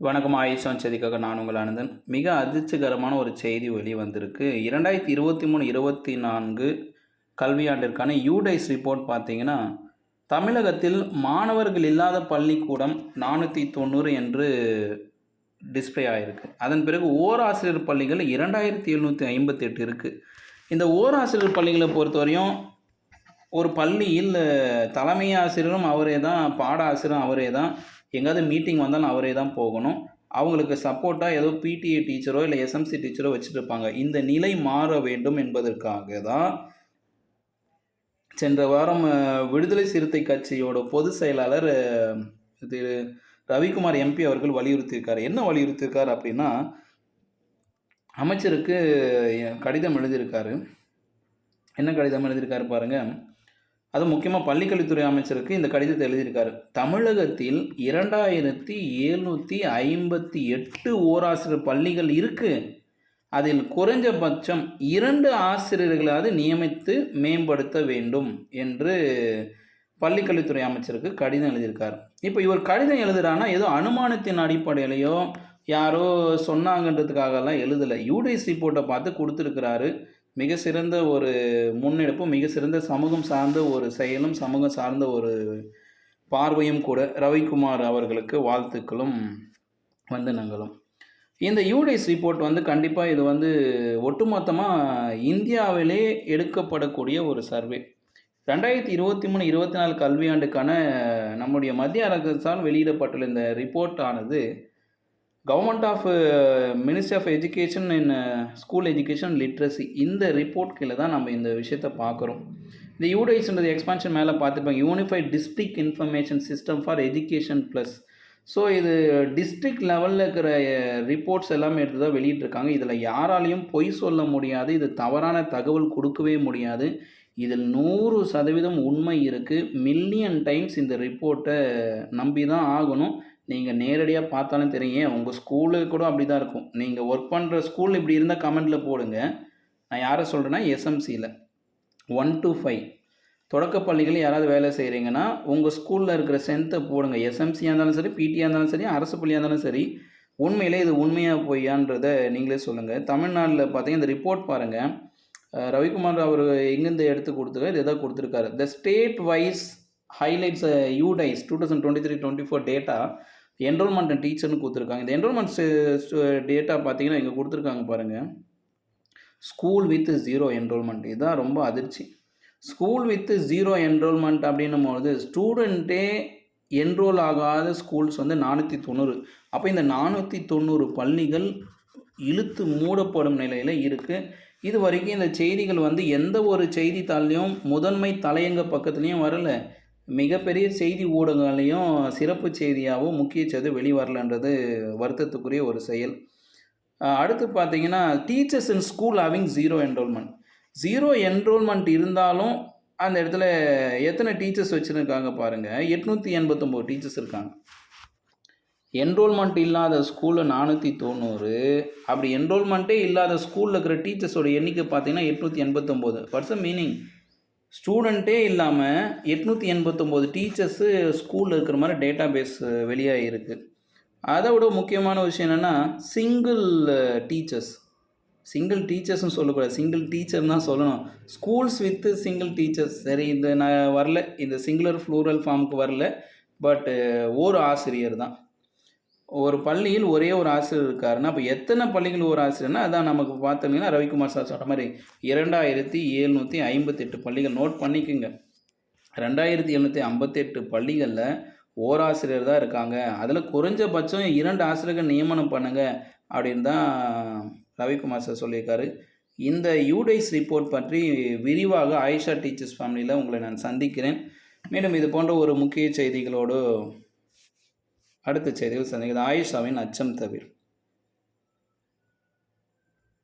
வணக்கம் ஆயுஷான் செய்திக்காக நான் உங்கள் ஆனந்தன் மிக அதிர்ச்சிகரமான ஒரு செய்தி வெளி வந்திருக்கு இரண்டாயிரத்தி இருபத்தி மூணு இருபத்தி நான்கு கல்வியாண்டிற்கான யூடைஸ் ரிப்போர்ட் பார்த்தீங்கன்னா தமிழகத்தில் மாணவர்கள் இல்லாத பள்ளிக்கூடம் நானூற்றி தொண்ணூறு என்று டிஸ்ப்ளே ஆகிருக்கு அதன் பிறகு ஓராசிரியர் பள்ளிகள் இரண்டாயிரத்தி எழுநூற்றி ஐம்பத்தி எட்டு இருக்குது இந்த ஓராசிரியர் பள்ளிகளை பொறுத்தவரையும் ஒரு பள்ளியில் தலைமை ஆசிரியரும் அவரே தான் பாட ஆசிரியரும் அவரே தான். எங்கேயாவது மீட்டிங் வந்தாலும் அவரே தான் போகணும். அவங்களுக்கு சப்போர்ட்டாக ஏதோ பிடிஏ டீச்சரோ இல்லை எஸ்எம்சி டீச்சரோ வச்சுருப்பாங்க இந்த நிலை மாற வேண்டும் என்பதற்காக தான் சென்ற வாரம் விடுதலை சிறுத்தை கட்சியோட பொதுச் செயலாளர் திரு ரவிக்குமார் எம்பி அவர்கள் வலியுறுத்தியிருக்கார். என்ன வலியுறுத்தியிருக்காரு அப்படின்னா அமைச்சருக்கு கடிதம் எழுதியிருக்காரு. என்ன கடிதம் எழுதியிருக்காரு பாருங்கள் அது முக்கியமாக பள்ளிக்கல்வித்துறை அமைச்சருக்கு இந்த கடிதத்தை எழுதியிருக்காரு. தமிழகத்தில் இரண்டாயிரத்தி எழுநூற்றி ஐம்பத்தி எட்டு ஓராசிரியர் பள்ளிகள் இருக்குது அதில் குறைஞ்சபட்சம் இரண்டு ஆசிரியர்களாவது நியமித்து மேம்படுத்த வேண்டும் என்று பள்ளிக்கல்வித்துறை அமைச்சருக்கு கடிதம் எழுதியிருக்கார். இப்போ இவர் கடிதம் எழுதுறான்னா ஏதோ அனுமானத்தின் அடிப்படையிலையோ யாரோ சொன்னாங்கன்றதுக்காகலாம் எழுதலை. யூடிசி ரிப்போர்ட்டை பார்த்து கொடுத்துருக்கிறாரு. மிக சிறந்த ஒரு முன்னெடுப்பும் மிக சிறந்த சமூகம் சார்ந்த ஒரு செயலும் சமூகம் சார்ந்த ஒரு பார்வையும் கூட ரவிக்குமார் அவர்களுக்கு வாழ்த்துக்களும் வந்தனங்களும். இந்த யூடிஎஸ் ரிப்போர்ட் வந்து கண்டிப்பாக இது வந்து ஒட்டுமொத்தமாக இந்தியாவிலே எடுக்கப்படக்கூடிய ஒரு சர்வே ரெண்டாயிரத்தி இருபத்தி மூணு இருபத்தி நாலு கல்வியாண்டுக்கான நம்முடைய மத்திய அரசால் வெளியிடப்பட்டுள்ள இந்த ரிப்போர்ட் ஆனது government of ministry of education and school education literacy இந்த ரிப்போர்ட் கீழே தான் நம்ம இந்த விஷயத்தை பார்க்குறோம். இந்த யூடைஸ்ன்றது எக்ஸ்பான்ஷன் மேலே பார்த்துப்பாங்க unified district information system for education plus so இது டிஸ்ட்ரிக்ட் லெவலில் இருக்கிற uh, ரிப்போர்ட்ஸ் எல்லாமே எடுத்து தான் வெளியிட்டிருக்காங்க. இதில் யாராலையும் பொய் சொல்ல முடியாது. இது தவறான தகவல் கொடுக்கவே முடியாது. இதில் நூறு சதவீதம் உண்மை இருக்குது மில்லியன் டைம்ஸ் இந்த ரிப்போர்ட்டை நம்பி தான் ஆகணும். நீங்கள் நேரடியாக பார்த்தாலும் தெரியும். ஏன்? உங்கள் ஸ்கூலு கூட அப்படி தான் இருக்கும். நீங்கள் ஒர்க் பண்ணுற ஸ்கூல் இப்படி இருந்தால் கமெண்ட்டில் போடுங்க. நான் யாரை சொல்கிறேன்னா எஸ்எம்சியில் ஒன் டு ஃபைவ் தொடக்கப் பள்ளிகள் யாராவது வேலை செய்கிறீங்கன்னா உங்கள் ஸ்கூலில் இருக்கிற ஸ்ட்ரென்த்தை போடுங்க. எஸ்எம்சியாக இருந்தாலும் சரி பிடியாக இருந்தாலும் சரி அரசு பள்ளியாக இருந்தாலும் சரி உண்மையிலே இது உண்மையாக பொய்யான்றதை நீங்களே சொல்லுங்கள் தமிழ்நாட்டில் பார்த்தீங்கன்னா இந்த ரிப்போர்ட் பாருங்கள் ரவிக்குமார் அவர் எங்கேருந்து எடுத்து கொடுத்துருக்காரு? இது எதாவது கொடுத்துருக்காரு. The state wise highlights UDISE two thousand twenty three twenty four data enrolment and டீச்சர்னு கொடுத்துருக்காங்க. இந்த என்ரோல்மெண்ட் டேட்டா பார்த்தீங்கன்னா இங்கே கொடுத்துருக்காங்க பாருங்கள் ஸ்கூல் வித் ஜீரோ என்ரோல்மெண்ட் இதுதான் ரொம்ப அதிர்ச்சி. ஸ்கூல் வித் ஜீரோ என்ரோல்மெண்ட் அப்படின்னும் போது ஸ்டூடெண்ட்டே என்ரோல் ஆகாத ஸ்கூல்ஸ் வந்து நானூற்றி தொண்ணூறு அப்போ இந்த நானூற்றி தொண்ணூறு பள்ளிகள் இழுத்து மூடப்படும் நிலையில் இருக்குது இது வரைக்கும் இந்த செய்திகள் வந்து எந்த ஒரு செய்தித்தாள்லையும் முதன்மை தலையங்க பக்கத்துலேயும் வரல. மிகப்பெரிய செய்தி ஊடகங்களையும் சிறப்பு செய்தியாகவும் முக்கிய செய்தி வெளிவரலன்றது வருத்தத்துக்குரிய ஒரு செயல். அடுத்து பார்த்தீங்கன்னா teachers in school having zero enrolment zero enrolment இருந்தாலும் அந்த இடத்துல எத்தனை டீச்சர்ஸ் வச்சுருக்காங்க பாருங்கள் எட்நூற்றி எண்பத்தொம்போது டீச்சர்ஸ் இருக்காங்க. என்ரோல்மெண்ட் இல்லாத ஸ்கூலில் நானூற்றி தொண்ணூறு. அப்படி என்ரோல்மெண்ட்டே இல்லாத ஸ்கூலில் இருக்கிற டீச்சர்ஸோட எண்ணிக்கை பார்த்தீங்கன்னா எட்நூற்றி எண்பத்தொம்போது. வாட்ஸ் மீனிங் ஸ்டூடெண்ட்டே இல்லாமல் எட்நூற்றி எண்பத்தொம்போது டீச்சர்ஸு ஸ்கூலில் இருக்கிற மாதிரி டேட்டா பேஸ் வெளியாக இருக்குது அதை விட முக்கியமான விஷயம் என்னென்னா சிங்கிள் டீச்சர்ஸ் சிங்கிள் டீச்சர்ஸ்னு சொல்லக்கூடாது. சிங்கிள் டீச்சர் தான் சொல்லணும். ஸ்கூல்ஸ் வித்து சிங்கிள் டீச்சர்ஸ் சரி இந்த நான் வரல. இந்த சிங்குலர் ஃப்ளூரல் ஃபார்முக்கு வரல. பட் ஒரு ஆசிரியர் தான். ஒரு பள்ளியில் ஒரே ஒரு ஆசிரியர் இருக்காருன்னா அப்போ எத்தனை பள்ளிகள் ஒரு ஆசிரியர்னா அதான் நமக்கு பார்த்தோம்னா ரவிக்குமார் சார் சொன்ன மாதிரி இரண்டாயிரத்தி எழுநூற்றி ஐம்பத்தெட்டு பள்ளிகள். நோட் பண்ணிக்கோங்க. ரெண்டாயிரத்தி எழுநூற்றி ஐம்பத்தெட்டு பள்ளிகளில் ஓராசிரியர் தான் இருக்காங்க. அதில் குறைஞ்சபட்சம் இரண்டு ஆசிரியர்கள் நியமனம் பண்ணுங்கள் அப்படின்னு தான் ரவிக்குமார் சார் சொல்லியிருக்காரு. இந்த யூடைஸ் ரிப்போர்ட் பற்றி விரிவாக ஆயிஷா டீச்சர்ஸ் ஃபேமிலியில் உங்களை நான் சந்திக்கிறேன். மேலும் இது போன்ற ஒரு முக்கிய செய்திகளோடு அடுத்த செய்தியில் சந்திக்கிறது ஆயிஷாவின் அச்சம் தவிர.